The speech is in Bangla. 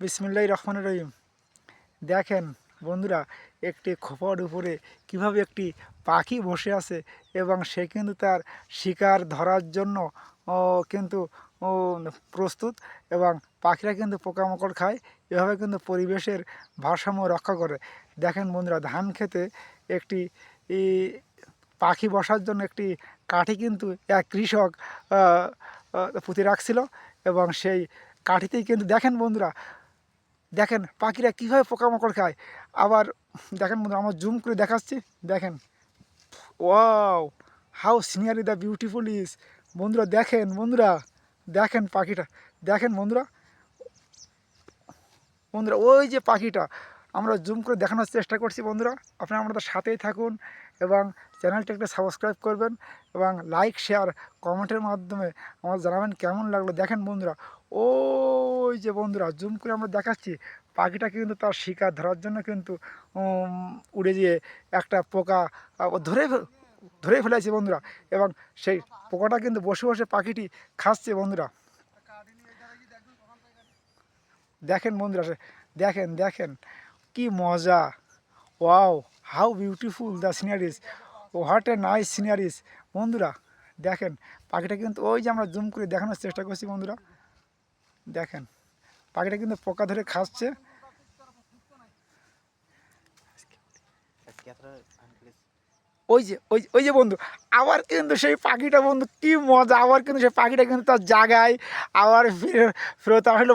বিসমিল্লাহ রহমান রহিম। দেখেন বন্ধুরা, একটি খোপার উপরে কীভাবে একটি পাখি বসে আছে এবং সে কিন্তু তার শিকার ধরার জন্য কিন্তু প্রস্তুত এবং পাখিরা কিন্তু পোকামাকড় খায়। এভাবে কিন্তু পরিবেশের ভারসাম্য রক্ষা করে। দেখেন বন্ধুরা, ধান খেতে একটি পাখি বসার জন্য একটি কাঠি কিন্তু এক কৃষক পুঁতে রাখছিল এবং সেই কাঠিতেই কিন্তু, দেখেন বন্ধুরা দেখেন পাখিরা কীভাবে পোকামাকড় খায়। আবার দেখেন বন্ধু আমার জুম করে দেখাচ্ছি। দেখেন। Wow how scenery the beautiful is বন্ধুরা, দেখেন বন্ধুরা, দেখেন পাখিটা। দেখেন বন্ধুরা। বন্ধুরা, ওই যে পাখিটা। আমরা জুম করে দেখানোর চেষ্টা করছি বন্ধুরা। আপনারা আমাদের সাথেই থাকুন এবং চ্যানেলটা একটা সাবস্ক্রাইব করবেন এবং লাইক শেয়ার কমেন্টের মাধ্যমে আমার জানাবেন কেমন লাগল। দেখেন বন্ধুরা, ওই যে বন্ধুরা জুম করে আমরা দেখাচ্ছি। পাখিটা কিন্তু তার শিকার ধরার জন্য কিন্তু উড়ে গিয়ে একটা পোকা ধরে ধরে ফেলেছে বন্ধুরা। এবং সেই পোকাটা কিন্তু বসে বসে পাখিটি খাচ্ছে বন্ধুরা। দেখেন বন্ধুরা দেখেন দেখেন। কি মজা। Wow, how beautiful the sceneries. What a nice sceneries. বন্ধুরা, দেখেন, পাখিটা কিন্তু ওই যে আমরা জুম করে দেখানোর চেষ্টা করছি বন্ধুরা। দেখেন, পাখিটা কিন্তু পোকা ধরে খাচ্ছে। ওই যে, ওই ওই যে বন্ধু, আবার কিন্তু সেই পাখিটা বন্ধু, কি মজা, আবার কিন্তু সেই পাখিটা কিন্তু তার জায়গায় আবার ফিরে, ফেরত আসলো।